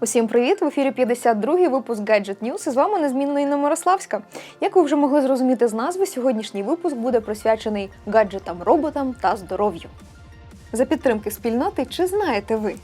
Усім привіт! В ефірі 52-й випуск Gadget News і з вами незмінна Інна Мирославська. Як ви вже могли зрозуміти з назви, сьогоднішній випуск буде присвячений гаджетам, роботам та здоров'ю. За підтримки спільноти, чи знаєте ви?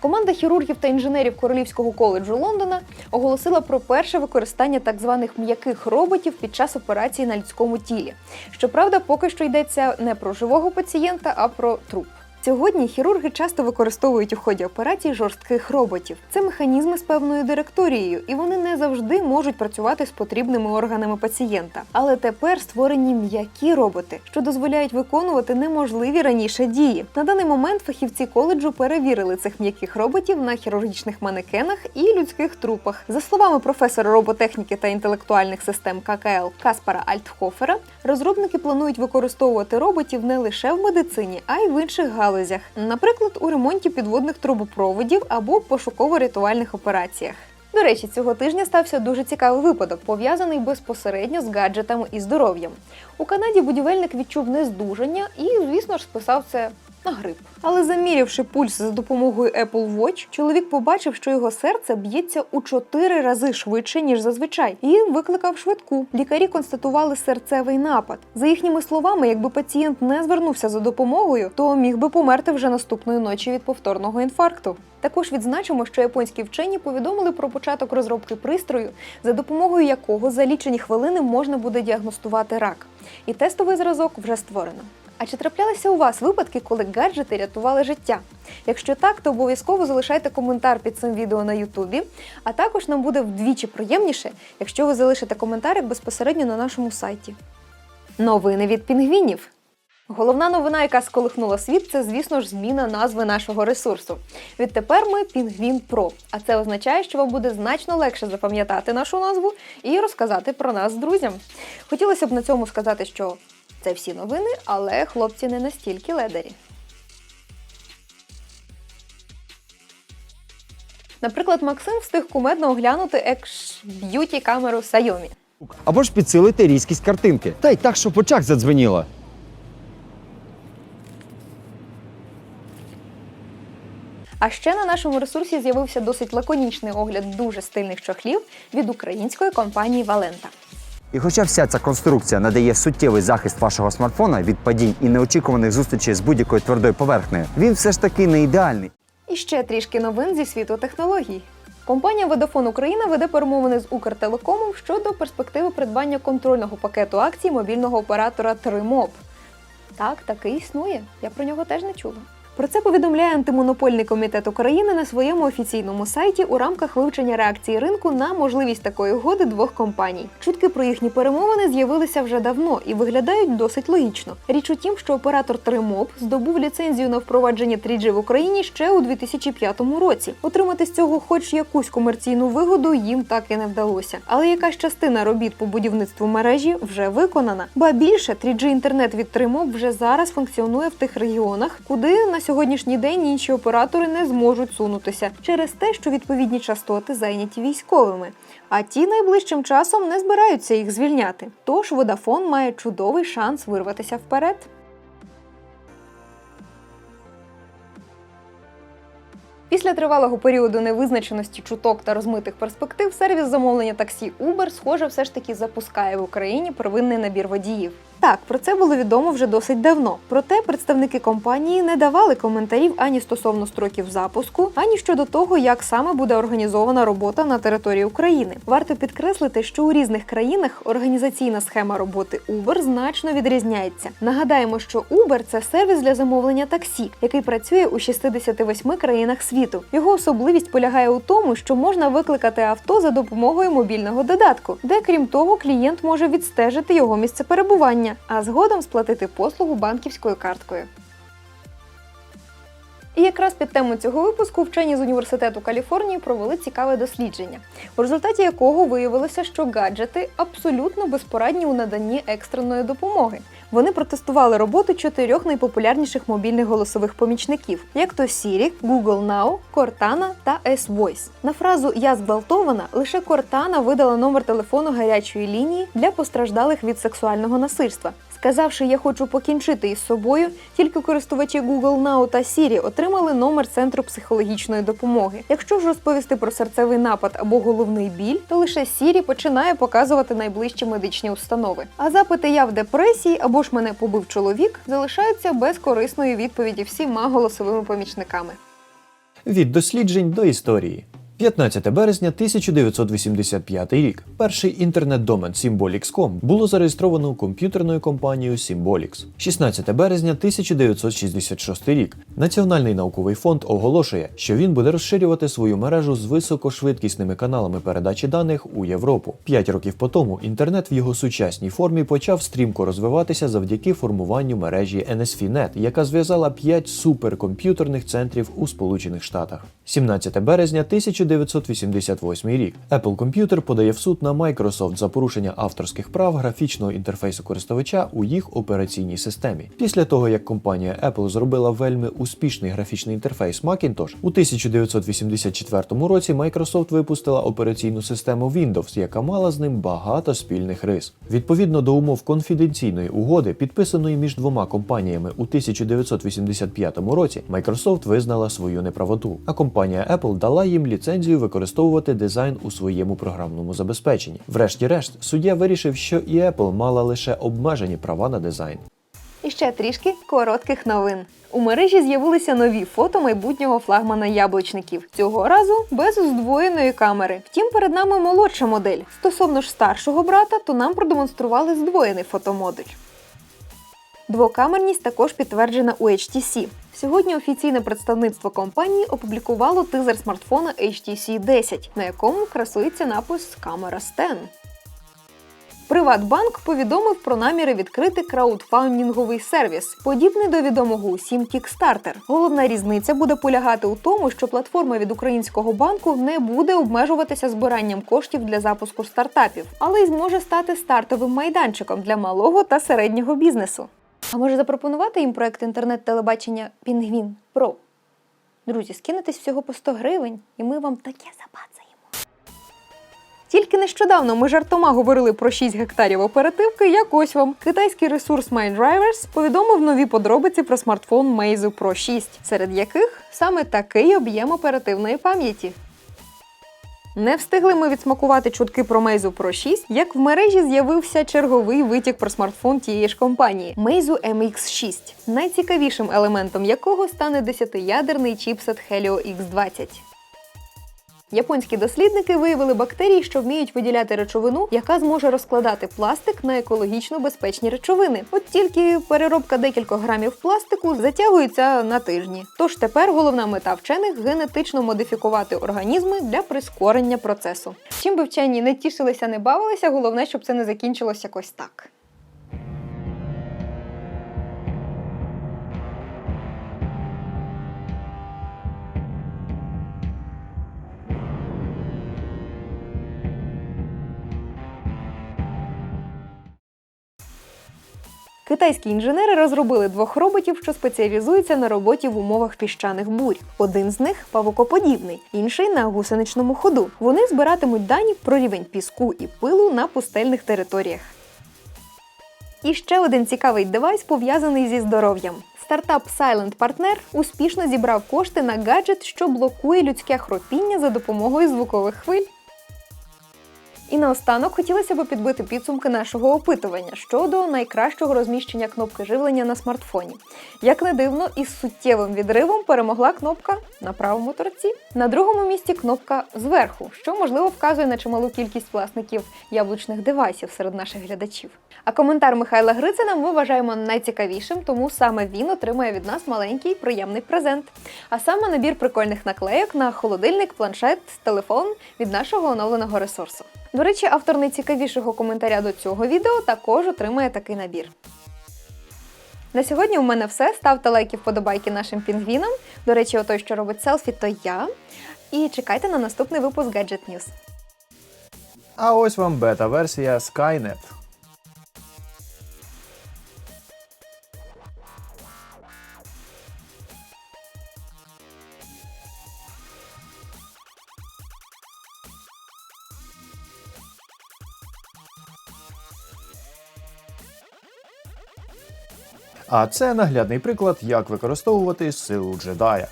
Команда хірургів та інженерів Королівського коледжу Лондона оголосила про перше використання так званих м'яких роботів під час операції на людському тілі. Щоправда, поки що йдеться не про живого пацієнта, а про труп. Сьогодні хірурги часто використовують у ході операцій жорстких роботів. Це механізми з певною директорією, і вони не завжди можуть працювати з потрібними органами пацієнта. Але тепер створені м'які роботи, що дозволяють виконувати неможливі раніше дії. На даний момент фахівці коледжу перевірили цих м'яких роботів на хірургічних манекенах і людських трупах. За словами професора роботехніки та інтелектуальних систем ККЛ Каспара Альтхофера, розробники планують використовувати роботів не лише в медицині, а й в інших галузях, наприклад, у ремонті підводних трубопроводів або пошуково-рятувальних операціях. До речі, цього тижня стався дуже цікавий випадок, пов'язаний безпосередньо з гаджетами і здоров'ям. У Канаді будівельник відчув нездужання і, звісно ж, списав це на грип. Але замірявши пульс за допомогою Apple Watch, чоловік побачив, що його серце б'ється у 4 рази швидше, ніж зазвичай, і викликав швидку. Лікарі констатували серцевий напад. За їхніми словами, якби пацієнт не звернувся за допомогою, то міг би померти вже наступної ночі від повторного інфаркту. Також відзначимо, що японські вчені повідомили про початок розробки пристрою, за допомогою якого за лічені хвилини можна буде діагностувати рак. І тестовий зразок вже створено. А чи траплялися у вас випадки, коли гаджети рятували життя? Якщо так, то обов'язково залишайте коментар під цим відео на Ютубі. А також нам буде вдвічі приємніше, якщо ви залишите коментар безпосередньо на нашому сайті. Новини від пінгвінів. Головна новина, яка сколихнула світ, це, звісно ж, зміна назви нашого ресурсу. Відтепер ми Пінгвін Про. А це означає, що вам буде значно легше запам'ятати нашу назву і розказати про нас друзям. Хотілося б на цьому сказати, що це всі новини, але хлопці не настільки ледарі. Наприклад, Максим встиг кумедно оглянути екш-б'юті камеру Xiaomi. Або ж підсилити різкість картинки. Та й так, щоб в очах задзвеніло. А ще на нашому ресурсі з'явився досить лаконічний огляд дуже стильних чохлів від української компанії Валента. І хоча вся ця конструкція надає суттєвий захист вашого смартфона від падінь і неочікуваних зустрічей з будь-якою твердою поверхнею, він все ж таки не ідеальний. І ще трішки новин зі світу технологій. Компанія Vodafone Україна веде перемовини з Укртелекомом щодо перспективи придбання контрольного пакету акцій мобільного оператора Тримоб. Так, такий існує. Я про нього теж не чула. Про це повідомляє антимонопольний комітет України на своєму офіційному сайті у рамках вивчення реакції ринку на можливість такої угоди двох компаній. Чутки про їхні перемовини з'явилися вже давно і виглядають досить логічно. Річ у тім, що оператор Тримоб здобув ліцензію на впровадження 3G в Україні ще у 2005 році. Отримати з цього хоч якусь комерційну вигоду їм так і не вдалося. Але якась частина робіт по будівництву мережі вже виконана. Ба більше 3G інтернет від Тримоб вже зараз функціонує в тих регіонах, куди на сьогоднішній день інші оператори не зможуть сунутися через те, що відповідні частоти зайняті військовими. А ті найближчим часом не збираються їх звільняти. Тож Vodafone має чудовий шанс вирватися вперед. Після тривалого періоду невизначеності чуток та розмитих перспектив, сервіс замовлення таксі Uber, схоже, все ж таки запускає в Україні первинний набір водіїв. Так, про це було відомо вже досить давно. Проте представники компанії не давали коментарів ані стосовно строків запуску, ані щодо того, як саме буде організована робота на території України. Варто підкреслити, що у різних країнах організаційна схема роботи Uber значно відрізняється. Нагадаємо, що Uber – це сервіс для замовлення таксі, який працює у 68 країнах світу. Його особливість полягає у тому, що можна викликати авто за допомогою мобільного додатку, де крім того клієнт може відстежити його місце перебування, а згодом сплатити послугу банківською карткою. І якраз під тему цього випуску вчені з університету Каліфорнії провели цікаве дослідження, у результаті якого виявилося, що гаджети абсолютно безпорадні у наданні екстреної допомоги. Вони протестували роботу чотирьох найпопулярніших мобільних голосових помічників, як то Siri, Google Now, Cortana та S-Voice. На фразу Я зґвалтована лише Cortana видала номер телефону гарячої лінії для постраждалих від сексуального насильства. Сказавши, я хочу покінчити із собою, тільки користувачі Google Now та Siri отримали номер центру психологічної допомоги. Якщо ж розповісти про серцевий напад або головний біль, то лише Siri починає показувати найближчі медичні установи. А запити я в депресії або ж мене побив чоловік залишаються без корисної відповіді всіма голосовими помічниками. Від досліджень до історії. 15 березня 1985 рік. Перший інтернет-домен Symbolics.com було зареєстровано комп'ютерною компанією Symbolics. 16 березня 1966 рік. Національний науковий фонд оголошує, що він буде розширювати свою мережу з високошвидкісними каналами передачі даних у Європу. П'ять років по тому інтернет в його сучасній формі почав стрімко розвиватися завдяки формуванню мережі NSFNet, яка зв'язала п'ять суперкомп'ютерних центрів у Сполучених Штатах. 17 березня 1988 рік. Apple Computer подає в суд на Microsoft за порушення авторських прав графічного інтерфейсу користувача у їх операційній системі. Після того, як компанія Apple зробила вельми успішний графічний інтерфейс Macintosh, у 1984 році Microsoft випустила операційну систему Windows, яка мала з ним багато спільних рис. Відповідно до умов конфіденційної угоди, підписаної між двома компаніями у 1985 році, Microsoft визнала свою неправоту, а компанія Apple дала їм ліцензію використовувати дизайн у своєму програмному забезпеченні. Врешті-решт, суддя вирішив, що і Apple мала лише обмежені права на дизайн. І ще трішки коротких новин. У мережі з'явилися нові фото майбутнього флагмана яблучників. Цього разу без здвоєної камери. Втім, перед нами молодша модель. Стосовно ж старшого брата, то нам продемонстрували здвоєний фотомодуль. Двокамерність також підтверджена у HTC. Сьогодні офіційне представництво компанії опублікувало тизер смартфона HTC 10, на якому красується напис Камера Стен. Приватбанк повідомив про наміри відкрити краудфандинговий сервіс, подібний до відомого усім Kickstarter. Головна різниця буде полягати у тому, що платформа від українського банку не буде обмежуватися збиранням коштів для запуску стартапів, але й зможе стати стартовим майданчиком для малого та середнього бізнесу. А може запропонувати їм проект інтернет-телебачення Пінгвін Про? Друзі, скинетесь всього по 100 гривень, і ми вам таке забацаємо. Тільки нещодавно ми жартома говорили про 6 гектарів оперативки, як ось вам. Китайський ресурс MindDrivers повідомив нові подробиці про смартфон Meizu Pro 6, серед яких саме такий об'єм оперативної пам'яті. Не встигли ми відсмакувати чутки про Meizu Pro 6, як в мережі з'явився черговий витік про смартфон тієї ж компанії Meizu MX6, найцікавішим елементом якого стане 10-ядерний чіпсет Helio X20. Японські дослідники виявили бактерії, що вміють виділяти речовину, яка зможе розкладати пластик на екологічно безпечні речовини. От тільки переробка декількох грамів пластику затягується на тижні. Тож тепер головна мета вчених генетично модифікувати організми для прискорення процесу. Чим би вчені не тішилися, не бавилися, головне, щоб це не закінчилось якось так. Китайські інженери розробили двох роботів, що спеціалізуються на роботі в умовах піщаних бурь. Один з них павукоподібний, інший на гусеничному ходу. Вони збиратимуть дані про рівень піску і пилу на пустельних територіях. І ще один цікавий девайс пов'язаний зі здоров'ям. Стартап Silent Partner успішно зібрав кошти на гаджет, що блокує людське хропіння за допомогою звукових хвиль. І наостанок хотілося б підбити підсумки нашого опитування щодо найкращого розміщення кнопки живлення на смартфоні. Як не дивно, із суттєвим відривом перемогла кнопка на правому торці. На другому місці кнопка зверху, що можливо вказує на чималу кількість власників яблучних девайсів серед наших глядачів. А коментар Михайла Грицина ми вважаємо найцікавішим, тому саме він отримує від нас маленький приємний презент. А саме набір прикольних наклейок на холодильник, планшет, телефон від нашого оновленого ресурсу. До речі, автор найцікавішого коментаря до цього відео також отримає такий набір. На сьогодні у мене все. Ставте лайки, вподобайки нашим пінгвінам. До речі, отой, що робить селфі, то я. І чекайте на наступний випуск Gadget News. А ось вам бета-версія Skynet. А це наглядний приклад, як використовувати силу джедая.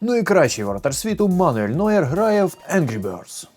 Ну і кращий воротар світу Мануель Нойер грає в Angry Birds.